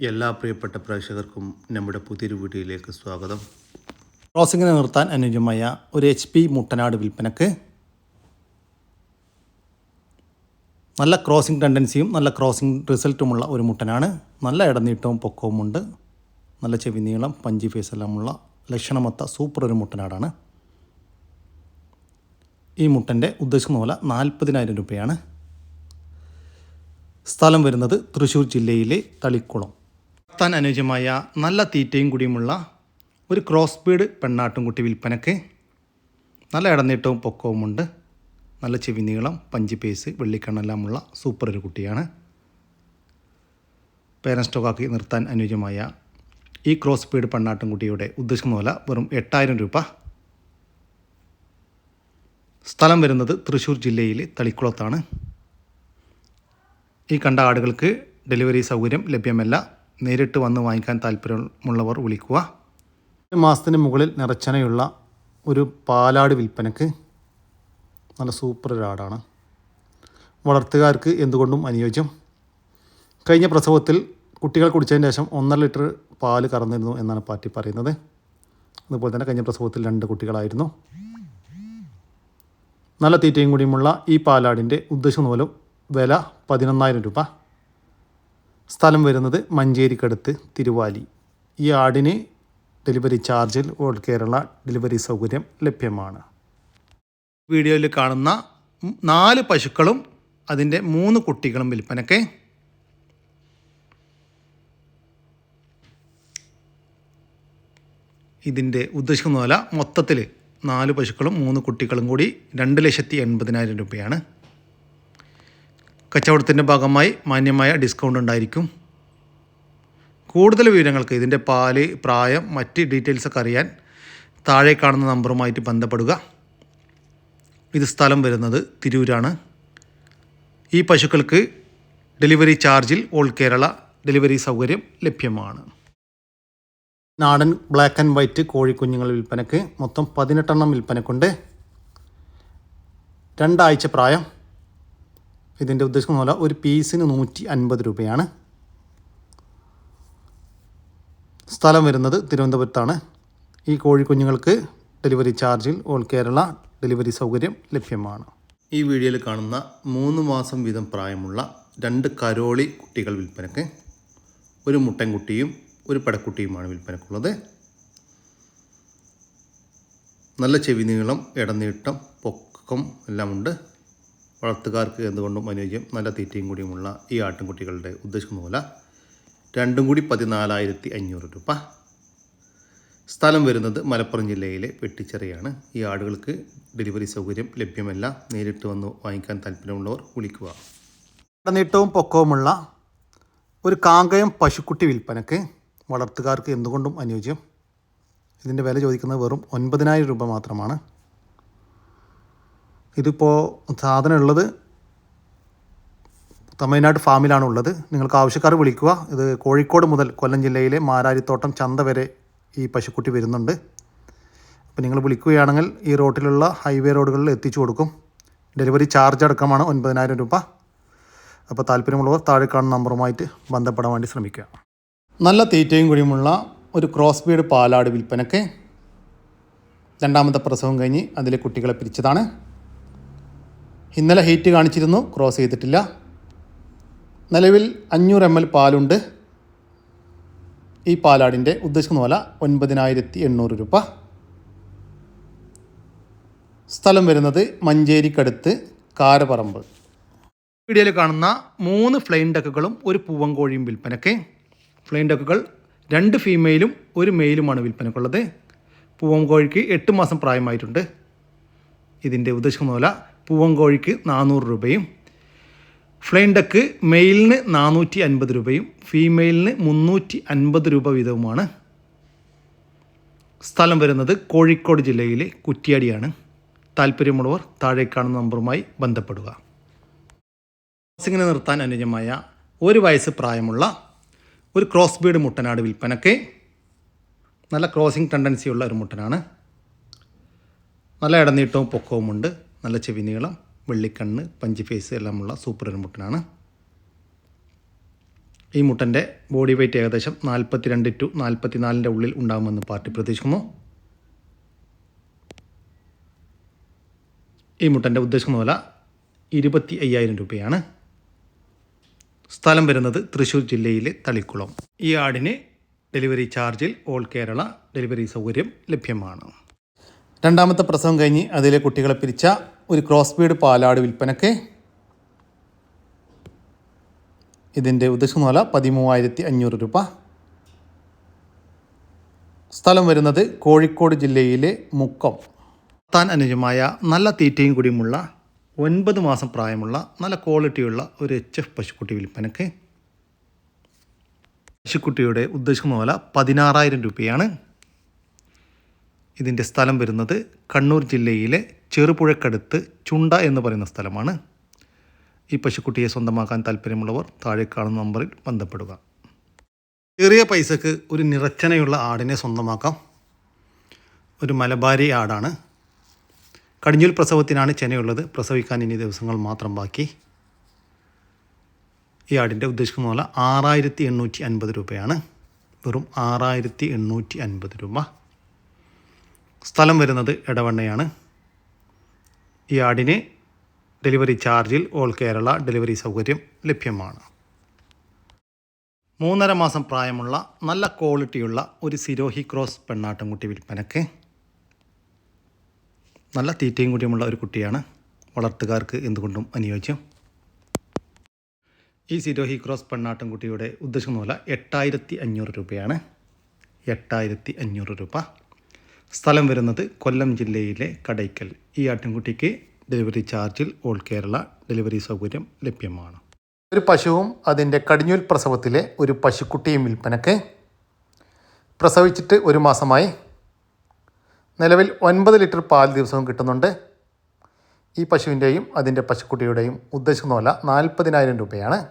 എല്ലാ പ്രിയപ്പെട്ട പ്രേക്ഷകർക്കും നമ്മുടെ പുതിയൊരു വീഡിയോയിലേക്ക് സ്വാഗതം. ക്രോസിങ്ങിനെ നിർത്താൻ അനുയോജ്യമായ ഒരു എച്ച് പി മുട്ടനാട് വിൽപ്പനക്ക് നല്ല ക്രോസിംഗ് ടെൻഡൻസിയും നല്ല ക്രോസിംഗ് റിസൾട്ടുമുള്ള ഒരു മുട്ടനാണ്. നല്ല ഇടനീട്ടവും പൊക്കവുമുണ്ട്. നല്ല ചെവി നീളം പഞ്ചി ഫേസ് എല്ലാമുള്ള ലക്ഷണമൊത്ത സൂപ്പർ ഒരു മുട്ടനാടാണ്. ഈ മുട്ടന്റെ ഉദ്ദേശിക്കുന്ന പോലെ നാൽപ്പതിനായിരം രൂപയാണ്. സ്ഥലം വരുന്നത് തൃശ്ശൂർ ജില്ലയിലെ തളിക്കുളം. വളർത്താൻ അനുയോജ്യമായ നല്ല തീറ്റയും കൂടിയുമുള്ള ഒരു ക്രോസ് ബീഡ് പെണ്ണാട്ടുംകുട്ടി വിൽപ്പനയ്ക്ക് നല്ല ഇടനീട്ടവും പൊക്കവുമുണ്ട്. നല്ല ചെവി നീളം പഞ്ചി പേസ് വെള്ളിക്കണ്ണെല്ലാമുള്ള സൂപ്പർ ഒരു കുട്ടിയാണ്. പേരൻ സ്റ്റോക്കാക്കി നിർത്താൻ അനുയോജ്യമായ ഈ ക്രോസ് ബീഡ് പെണ്ണാട്ടുംകുട്ടിയുടെ ഉദ്ദേശിക്കുന്ന വില വെറും എട്ടായിരം രൂപ. സ്ഥലം വരുന്നത് തൃശ്ശൂർ ജില്ലയിലെ തളിക്കുളത്താണ്. ഈ കണ്ട ആടുകൾക്ക് ഡെലിവറി സൗകര്യം ലഭ്യമല്ല. നേരിട്ട് വന്ന് വാങ്ങിക്കാൻ താല്പര്യമുള്ളവർ വിളിക്കുക. മാസത്തിന് മുകളിൽ നിറച്ചനയുള്ള ഒരു പാലാട് വിൽപ്പനക്ക് നല്ല സൂപ്പർ ഒരാടാണ് വളർത്തുകാർക്ക് എന്തുകൊണ്ടും അനുയോജ്യം. കഴിഞ്ഞ പ്രസവത്തിൽ കുട്ടികൾ കുടിച്ചതിന് ശേഷം ഒന്നര ലിറ്റർ പാൽ കറന്നിരുന്നു എന്നാണ് പാറ്റി പറയുന്നത്. അതുപോലെ തന്നെ കഴിഞ്ഞ പ്രസവത്തിൽ രണ്ട് കുട്ടികളായിരുന്നു. നല്ല തീറ്റയും കൂടിയുമുള്ള ഈ പാലാടിന്റെ ഉദ്ദേശം മൂലം വില പതിനൊന്നായിരം രൂപ. സ്ഥലം വരുന്നത് മഞ്ചേരിക്കടുത്ത് തിരുവാലി. ഈ ആടിന് ഡെലിവറി ചാർജിൽ ഓൾ കേരള ഡെലിവറി സൗകര്യം ലഭ്യമാണ്. വീഡിയോയിൽ കാണുന്ന നാല് പശുക്കളും അതിന്റെ മൂന്ന് കുട്ടികളും വിൽപ്പനയ്ക്ക്. ഇതിന്റെ ഉദ്ദേശിക്കുന്ന മൊത്തത്തിൽ നാല് പശുക്കളും മൂന്ന് കുട്ടികളും കൂടി രണ്ട് ലക്ഷത്തി എൺപതിനായിരം രൂപയാണ്. കച്ചവടത്തിന്റെ ഭാഗമായി മാന്യമായ ഡിസ്കൗണ്ട് ഉണ്ടായിരിക്കും. കൂടുതൽ വിവരങ്ങൾക്ക് ഇതിന്റെ പാൽ പ്രായം മറ്റ് ഡീറ്റെയിൽസൊക്കെ അറിയാൻ താഴെ കാണുന്ന നമ്പറുമായിട്ട് ബന്ധപ്പെടുക. ഇത് സ്ഥലം വരുന്നത് തിരൂരാണ്. ഈ പശുക്കൾക്ക് ഡെലിവറി ചാർജിൽ ഓൾ കേരള ഡെലിവറി സൗകര്യം ലഭ്യമാണ്. നാടൻ ബ്ലാക്ക് ആൻഡ് വൈറ്റ് കോഴിക്കുഞ്ഞുങ്ങൾ വിൽപ്പനക്ക് മൊത്തം പതിനെട്ടെണ്ണം വിൽപ്പനക്കുണ്ട്. രണ്ടാഴ്ച പ്രായം ഇതിന്റെ ഉദ്ദേശിക്കുന്ന പോലെ ഒരു പീസിന് നൂറ്റി അൻപത് രൂപയാണ്. സ്ഥലം വരുന്നത് തിരുവനന്തപുരത്താണ്. ഈ കോഴിക്കുഞ്ഞുങ്ങൾക്ക് ഡെലിവറി ചാർജിൽ ഓൾ കേരള ഡെലിവറി സൗകര്യം ലഭ്യമാണ്. ഈ വീഡിയോയിൽ കാണുന്ന മൂന്ന് മാസം വീതം പ്രായമുള്ള രണ്ട് കരോളി കുട്ടികൾ വിൽപ്പനക്ക് ഒരു മുട്ടൻകുട്ടിയും ഒരു പടക്കുട്ടിയുമാണ് വിൽപ്പനക്കുള്ളത്. നല്ല ചെവി നീളം ഇടനീട്ടം പൊക്കം എല്ലാമുണ്ട്. വളർത്തുകാർക്ക് എന്തുകൊണ്ടും അനുയോജ്യം നല്ല തീറ്റയും കൂടിയുമുള്ള ഈ ആട്ടിൻകുട്ടികളുടെ ഉദ്ദേശിക്കുന്ന പോലെ രണ്ടും കൂടി പതിനാലായിരത്തി അഞ്ഞൂറ് രൂപ. സ്ഥലം വരുന്നത് മലപ്പുറം ജില്ലയിലെ വെട്ടിച്ചെറിയാണ് ഈ ആടുകൾക്ക് ഡെലിവറി സൗകര്യം ലഭ്യമല്ല. നേരിട്ട് വന്ന് വാങ്ങിക്കാൻ താല്പര്യമുള്ളവർ വിളിക്കുക. ഇടനീട്ടവും പൊക്കവുമുള്ള ഒരു കാങ്കയം പശുക്കുട്ടി വിൽപ്പനക്ക് വളർത്തുകാർക്ക് എന്തുകൊണ്ടും അനുയോജ്യം. ഇതിന്റെ വില ചോദിക്കുന്നത് വെറും ഒൻപതിനായിരം രൂപ മാത്രമാണ്. ഇതിപ്പോൾ സാധനം ഉള്ളത് തമിഴ്നാട് ഫാമിലാണ് ഉള്ളത് നിങ്ങൾക്ക് ആവശ്യക്കാർ വിളിക്കുക. ഇത് കോഴിക്കോട് മുതൽ കൊല്ലം ജില്ലയിലെ മാരാരിത്തോട്ടം ചന്ത വരെ ഈ പശുക്കുട്ടി വരുന്നുണ്ട്. അപ്പോൾ നിങ്ങൾ വിളിക്കുകയാണെങ്കിൽ ഈ റോട്ടിലുള്ള ഹൈവേ റോഡുകളിൽ എത്തിച്ചു കൊടുക്കും. ഡെലിവറി ചാർജ് അടക്കമാണ് ഒൻപതിനായിരം രൂപ. അപ്പോൾ താല്പര്യമുള്ളവർ താഴെ കാണുന്ന നമ്പറുമായിട്ട് ബന്ധപ്പെടാൻ വേണ്ടി ശ്രമിക്കുക. നല്ല തീറ്റയും കുഴിയുമുള്ള ഒരു ക്രോസ് ബീഡ് പാലാട് വിൽപ്പനയ്ക്ക് രണ്ടാമത്തെ പ്രസവം കഴിഞ്ഞ് അതിലെ കുട്ടികളെ പിരിച്ചതാണ്. ഇന്നലെ ഹീറ്റ് കാണിച്ചിരുന്നു. ക്രോസ് ചെയ്തിട്ടില്ല. നിലവിൽ അഞ്ഞൂറ് എം എൽ പാലുണ്ട്. ഈ പാലാടിന്റെ ഉദ്ദേശിക്കുന്ന വില ഒൻപതിനായിരത്തി എണ്ണൂറ് രൂപ. സ്ഥലം വരുന്നത് മഞ്ചേരിക്കടുത്ത് കാരപറമ്പ്. വീഡിയോയിൽ കാണുന്ന മൂന്ന് ഫ്ലൈൻ ഡക്കുകളും ഒരു പൂവൻ കോഴിയും വിൽപ്പനയ്ക്ക്. ഫ്ലൈൻ ഡക്കുകൾ രണ്ട് ഫീമെയിലും ഒരു മെയിലുമാണ് വിൽപ്പനക്കുള്ളത് പൂവൻ കോഴിക്ക് എട്ട് മാസം പ്രായമായിട്ടുണ്ട്. ഇതിന്റെ ഉദ്ദേശിക്കുന്ന വില പൂവൻ കോഴിക്ക് നാനൂറ് രൂപയും ഫ്ലൈൻഡക്ക് മെയിലിന് നാനൂറ്റി അൻപത് രൂപയും ഫീമെയിലിന് മുന്നൂറ്റി അൻപത് രൂപ വീതവുമാണ്. സ്ഥലം വരുന്നത് കോഴിക്കോട് ജില്ലയിലെ കുറ്റിയാടിയാണ്. താല്പര്യമുള്ളവർ താഴെ കാണുന്ന നമ്പറുമായി ബന്ധപ്പെടുക. ക്രോസിങ്ങിനെ നിർത്താൻ അനുജമായ ഒരു വയസ്സ് പ്രായമുള്ള ഒരു ക്രോസ് ബീഡ് മുട്ടനാട് വിൽപ്പനയ്ക്ക് നല്ല ക്രോസിംഗ് ടെൻഡൻസിയുള്ള ഒരു മുട്ടനാണ്. നല്ല ഇടനീട്ടവും പൊക്കവുമുണ്ട്. നല്ല ചെവിനീളം വെള്ളിക്കണ്ണ് പഞ്ചി ഫേസ് എല്ലാമുള്ള സൂപ്പർ ഒരു മുട്ടനാണ്. ഈ മുട്ടന്റെ ബോഡി വെയ്റ്റ് ഏകദേശം നാൽപ്പത്തി രണ്ട് ടു നാൽപ്പത്തി നാലിന്റെ ഉള്ളിൽ ഉണ്ടാകുമെന്ന് പാർട്ടി പ്രതീക്ഷിക്കുന്നു. ഈ മുട്ടന്റെ ഉദ്ദേശിക്കുന്ന വില ഇരുപത്തി അയ്യായിരം രൂപയാണ്. സ്ഥലം വരുന്നത് തൃശ്ശൂർ ജില്ലയിലെ തളിക്കുളം. ഈ ആടിന് ഡെലിവറി ചാർജിൽ ഓൾ കേരള ഡെലിവറി സൗകര്യം ലഭ്യമാണ്. രണ്ടാമത്തെ പ്രസവം കഴിഞ്ഞ് അതിലെ കുട്ടികളെ പിരിച്ച ഒരു ക്രോസ് ബീഡ് പാലാട് വിൽപ്പനക്ക് ഇതിന്റെ ഉദ്ദേശം വില പതിമൂവായിരത്തി അഞ്ഞൂറ് രൂപ. സ്ഥലം വരുന്നത് കോഴിക്കോട് ജില്ലയിലെ മുക്കം. താൻ അനുജമായ നല്ല തീറ്റയും കൂടിയുമുള്ള ഒൻപത് മാസം പ്രായമുള്ള നല്ല ക്വാളിറ്റിയുള്ള ഒരു എച്ച് എഫ് പശുക്കുട്ടി വിൽപ്പനക്ക്. പശുക്കുട്ടിയുടെ ഉദ്ദേശിക്കുന്ന വില പതിനാറായിരം രൂപയാണ്. ഇതിന്റെ സ്ഥലം വരുന്നത് കണ്ണൂർ ജില്ലയിലെ ചെറുപുഴക്കടുത്ത് ചുണ്ട എന്ന് പറയുന്ന സ്ഥലമാണ്. ഈ പശുക്കുട്ടിയെ സ്വന്തമാക്കാൻ താല്പര്യമുള്ളവർ താഴെ കാണുന്ന നമ്പറിൽ ബന്ധപ്പെടുക. ചെറിയ പൈസക്ക് ഒരു നിറച്ചനയുള്ള ആടിനെ സ്വന്തമാക്കാം. ഒരു മലബാരി ആടാണ്. കടിഞ്ഞൂൽ പ്രസവത്തിനാണ് ചെനയുള്ളത്. പ്രസവിക്കാൻ ഇനി ദിവസങ്ങൾ മാത്രം ബാക്കി. ഈ ആടിന്റെ ഉദ്ദേശിക്കുന്ന പോലെ ആറായിരത്തി എണ്ണൂറ്റി അൻപത് രൂപയാണ്. വെറും ആറായിരത്തി എണ്ണൂറ്റി അൻപത് രൂപ. സ്ഥലം വരുന്നത് ഇടവണ്ണയാണ് ഈ ആടിന് ഡെലിവറി ചാർജിൽ ഓൾ കേരള ഡെലിവറി സൗകര്യം ലഭ്യമാണ്. മൂന്നര മാസം പ്രായമുള്ള നല്ല ക്വാളിറ്റിയുള്ള ഒരു സിരോഹി ക്രോസ് പെണ്ണാട്ടൻകുട്ടി വിൽപ്പനക്ക് നല്ല തീറ്റയും കൂടിയുമുള്ള ഒരു കുട്ടിയാണ്. വളർത്തുകാർക്ക് എന്തുകൊണ്ടും അനുയോജ്യം. ഈ സിരോഹി ക്രോസ് പെണ്ണാട്ടൻകുട്ടിയുടെ ഉദ്ദേശിക്കുന്ന മൂല എട്ടായിരത്തി അഞ്ഞൂറ് രൂപയാണ്. എട്ടായിരത്തി അഞ്ഞൂറ് രൂപ. സ്ഥലം വരുന്നത് കൊല്ലം ജില്ലയിലെ കടയ്ക്കൽ ഈ ആട്ടിൻകുട്ടിക്ക് ഡെലിവറി ചാർജിൽ ഓൾ കേരള ഡെലിവറി സൗകര്യം ലഭ്യമാണ്. ഒരു പശുവും അതിന്റെ കടിഞ്ഞൂൽ പ്രസവത്തിലെ ഒരു പശുക്കുട്ടിയും വിൽപ്പനക്ക് പ്രസവിച്ചിട്ട് ഒരു മാസമായി. നിലവിൽ ഒൻപത് ലിറ്റർ പാൽ ദിവസവും കിട്ടുന്നുണ്ട്. ഈ പശുവിന്റെയും അതിന്റെ പശുക്കുട്ടിയുടെയും ഉദ്ദേശിക്കുന്ന വില നാൽപ്പതിനായിരം രൂപയാണ്.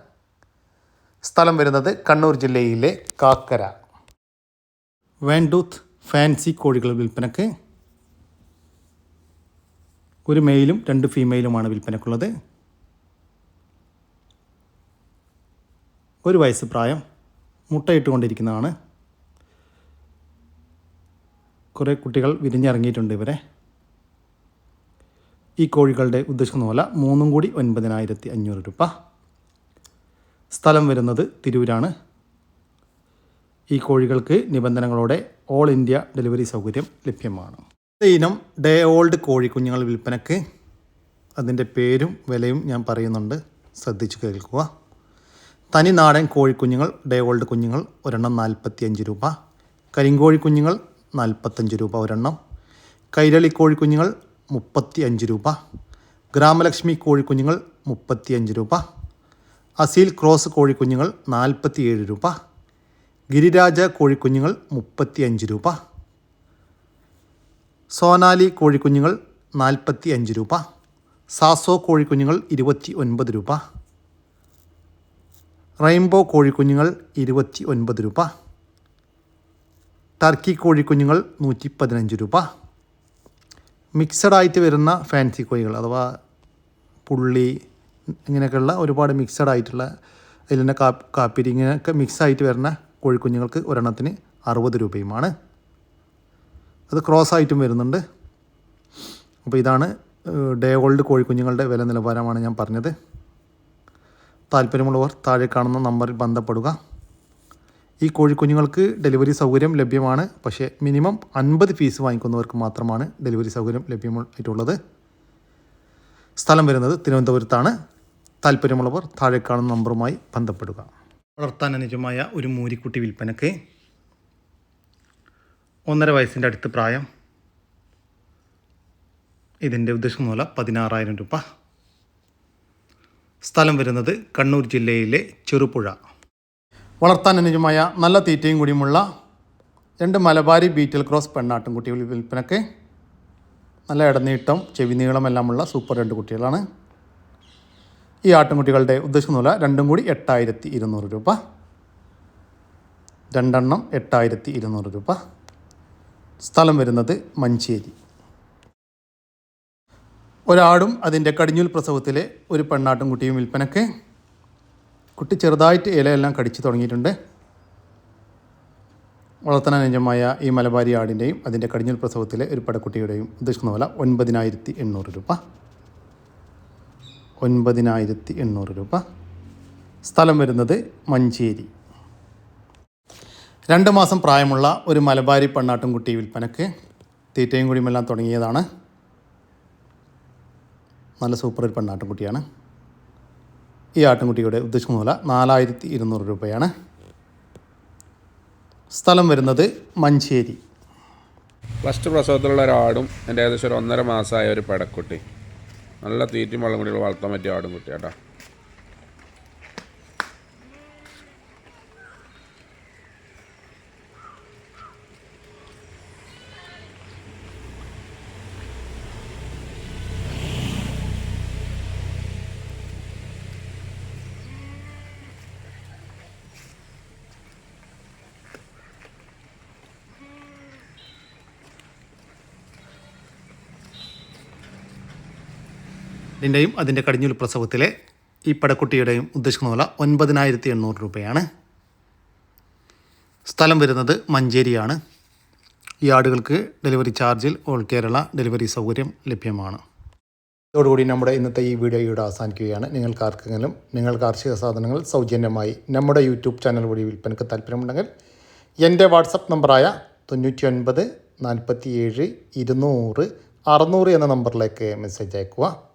സ്ഥലം വരുന്നത് കണ്ണൂർ ജില്ലയിലെ കാക്കര. വേണ്ടൂത്ത് ഫാൻസി കോഴികൾ വിൽപ്പനക്ക് ഒരു മെയിലും രണ്ട് ഫീമെയിലുമാണ് വിൽപ്പനക്കുള്ളത്. ഒരു വയസ്സ് പ്രായം മുട്ടയിട്ടുകൊണ്ടിരിക്കുന്നതാണ്. കുറേ കുട്ടികൾ വിരിഞ്ഞിറങ്ങിയിട്ടുണ്ട് ഇവരെ. ഈ കോഴികളുടെ ഉദ്ദേശിക്കുന്ന പോലെ മൂന്നും കൂടി ഒൻപതിനായിരത്തി അഞ്ഞൂറ് രൂപ. സ്ഥലം വരുന്നത് തിരൂരാണ്. ഈ കോഴികൾക്ക് നിബന്ധനകളോടെ ഓൾ ഇന്ത്യ ഡെലിവറി സൗകര്യം ലഭ്യമാണ്. ഇനം ഡേ ഓൾഡ് കോഴിക്കുഞ്ഞുങ്ങൾ വിൽപ്പനയ്ക്ക് അതിന്റെ പേരും വിലയും ഞാൻ പറയുന്നുണ്ട്. ശ്രദ്ധിച്ചു കേൾക്കുക. തനി നാടൻ കോഴിക്കുഞ്ഞുങ്ങൾ ഡേ ഓൾഡ് കുഞ്ഞുങ്ങൾ ഒരെണ്ണം നാൽപ്പത്തി അഞ്ച് രൂപ. കരിങ്കോഴി കുഞ്ഞുങ്ങൾ നാൽപ്പത്തഞ്ച് രൂപ ഒരെണ്ണം. കൈരളി കോഴിക്കുഞ്ഞുങ്ങൾ മുപ്പത്തി അഞ്ച് രൂപ. ഗ്രാമലക്ഷ്മി കോഴിക്കുഞ്ഞുങ്ങൾ മുപ്പത്തി അഞ്ച് രൂപ. അസീൽ ക്രോസ് കോഴിക്കുഞ്ഞുങ്ങൾ നാൽപ്പത്തി ഏഴ് രൂപ. ഗിരിരാജ കോഴിക്കുഞ്ഞുങ്ങൾ മുപ്പത്തി അഞ്ച് രൂപ. സോനാലി കോഴിക്കുഞ്ഞുങ്ങൾ നാൽപ്പത്തി അഞ്ച് രൂപ. സാസോ കോഴിക്കുഞ്ഞുങ്ങൾ ഇരുപത്തി ഒൻപത് രൂപ. റെയിൻബോ കോഴിക്കുഞ്ഞുങ്ങൾ ഇരുപത്തി ഒൻപത് രൂപ. ടർക്കി കോഴിക്കുഞ്ഞുങ്ങൾ നൂറ്റി പതിനഞ്ച് രൂപ. മിക്സഡ് ആയിട്ട് വരുന്ന ഫാൻസി കോഴികൾ അഥവാ പുള്ളി ഇങ്ങനെയൊക്കെയുള്ള ഒരുപാട് മിക്സഡ് ആയിട്ടുള്ള അതിൽ തന്നെ കാപ്പിരി ഇങ്ങനെയൊക്കെ മിക്സ് ആയിട്ട് വരുന്ന കോഴിക്കുഞ്ഞുങ്ങൾക്ക് ഒരെണ്ണത്തിന് അറുപത് രൂപയുമാണ്. അത് ക്രോസ് ആയിട്ടും വരുന്നുണ്ട്. അപ്പോൾ ഇതാണ് ഡേ ഓൾഡ് കോഴിക്കുഞ്ഞുങ്ങളുടെ വില നിലവാരമാണ് ഞാൻ പറഞ്ഞത്. താല്പര്യമുള്ളവർ താഴെ കാണുന്ന നമ്പറിൽ ബന്ധപ്പെടുക. ഈ കോഴിക്കുഞ്ഞുങ്ങൾക്ക് ഡെലിവറി സൗകര്യം ലഭ്യമാണ്. പക്ഷേ മിനിമം അൻപത് ഫീസ് വാങ്ങിക്കുന്നവർക്ക് മാത്രമാണ് ഡെലിവറി സൗകര്യം ലഭ്യമായിട്ടുള്ളത്. സ്ഥലം വരുന്നത് തിരുവനന്തപുരത്താണ്. താല്പര്യമുള്ളവർ താഴെ കാണുന്ന നമ്പറുമായി ബന്ധപ്പെടുക. വളർത്താൻ അനുജമായ ഒരു മൂരിക്കുട്ടി വിൽപ്പനയ്ക്ക് ഒന്നര വയസ്സിന്റെ അടുത്ത് പ്രായം. ഇതിന്റെ ഉദ്ദേശം മൂല പതിനാറായിരം രൂപ. സ്ഥലം വരുന്നത് കണ്ണൂർ ജില്ലയിലെ ചെറുപുഴ. വളർത്താൻ അനുജമായ നല്ല തീറ്റയും കൂടിയുമുള്ള രണ്ട് മലബാരി ബീറ്റൽ ക്രോസ് പെണ്ണാട്ടുംകുട്ടികൾ വിൽപ്പനക്ക് നല്ല ഇടനീട്ടം ചെവി നീളമെല്ലാമുള്ള സൂപ്പർ രണ്ട് കുട്ടികളാണ്. ഈ ആട്ടുംകുട്ടികളുടെ ഉദ്ദേശിക്കുന്ന വില രണ്ടും കൂടി എട്ടായിരത്തി ഇരുന്നൂറ് രൂപ. രണ്ടെണ്ണം എട്ടായിരത്തി ഇരുന്നൂറ് രൂപ. സ്ഥലം വരുന്നത് മഞ്ചേരി. ഒരാടും അതിന്റെ കടിഞ്ഞൂൽ പ്രസവത്തിലെ ഒരു പെണ്ണാട്ടും കുട്ടിയും വിൽപ്പനക്ക്. കുട്ടി ചെറുതായിട്ട് ഇലയെല്ലാം കടിച്ചു തുടങ്ങിയിട്ടുണ്ട്. വളർത്തനാനുജമായ ഈ മലബാരി ആടിന്റെയും അതിന്റെ കടിഞ്ഞൂൽ പ്രസവത്തിലെ ഒരു പടക്കുട്ടിയുടെയും ഉദ്ദേശിക്കുന്ന വില ഒൻപതിനായിരത്തി എണ്ണൂറ് രൂപ. ഒൻപതിനായിരത്തി എണ്ണൂറ് രൂപ. സ്ഥലം വരുന്നത് മഞ്ചേരി. രണ്ട് മാസം പ്രായമുള്ള ഒരു മലബാരി പെണ്ണാട്ടുംകുട്ടി വിൽപ്പനക്ക് തീറ്റയും കുടിയുമെല്ലാം തുടങ്ങിയതാണ്. നല്ല സൂപ്പർ ഒരു പെണ്ണാട്ടുംകുട്ടിയാണ് ഈ ആട്ടിൻകുട്ടിയുടെ ഉദ്ദേശിക്കുന്ന വില നാലായിരത്തി ഇരുന്നൂറ് രൂപയാണ്. സ്ഥലം വരുന്നത് മഞ്ചേരി. ഫസ്റ്റ് പ്രസവത്തിലുള്ള ഒരാടും എന്റെ ഏകദേശം ഒരു ഒന്നര മാസമായ ഒരു പെടക്കുട്ടി. നല്ല തീറ്റയും വെള്ളം കൂടി വളർത്താൻ പറ്റിയ ആടും കുട്ടി കേട്ടോ ഇതിന്റെയും അതിന്റെ കടിഞ്ഞൂൽ പ്രസവത്തിലെ ഈ പടക്കുട്ടിയുടെയും ഉദ്ദേശിക്കുന്ന വില ഒൻപതിനായിരത്തി എണ്ണൂറ് രൂപയാണ്. സ്ഥലം വരുന്നത് മഞ്ചേരിയാണ്. ഈ ആടുകൾക്ക് ഡെലിവറി ചാർജിൽ ഓൾ കേരള ഡെലിവറി സൗകര്യം ലഭ്യമാണ്. ഇതോടുകൂടി നമ്മുടെ ഇന്നത്തെ ഈ വീഡിയോ ഇവിടെ അവസാനിക്കുകയാണ്. നിങ്ങൾക്ക് ആർക്കെങ്കിലും നിങ്ങൾ കാർഷിക സാധനങ്ങൾ സൗജന്യമായി നമ്മുടെ യൂട്യൂബ് ചാനൽ വഴി വിൽപ്പനയ്ക്ക് താല്പര്യമുണ്ടെങ്കിൽ എന്റെ വാട്സപ്പ് നമ്പറായ തൊണ്ണൂറ്റി ഒൻപത് നാൽപ്പത്തി ഏഴ് ഇരുന്നൂറ് അറുന്നൂറ് എന്ന നമ്പറിലേക്ക് മെസ്സേജ് അയക്കുക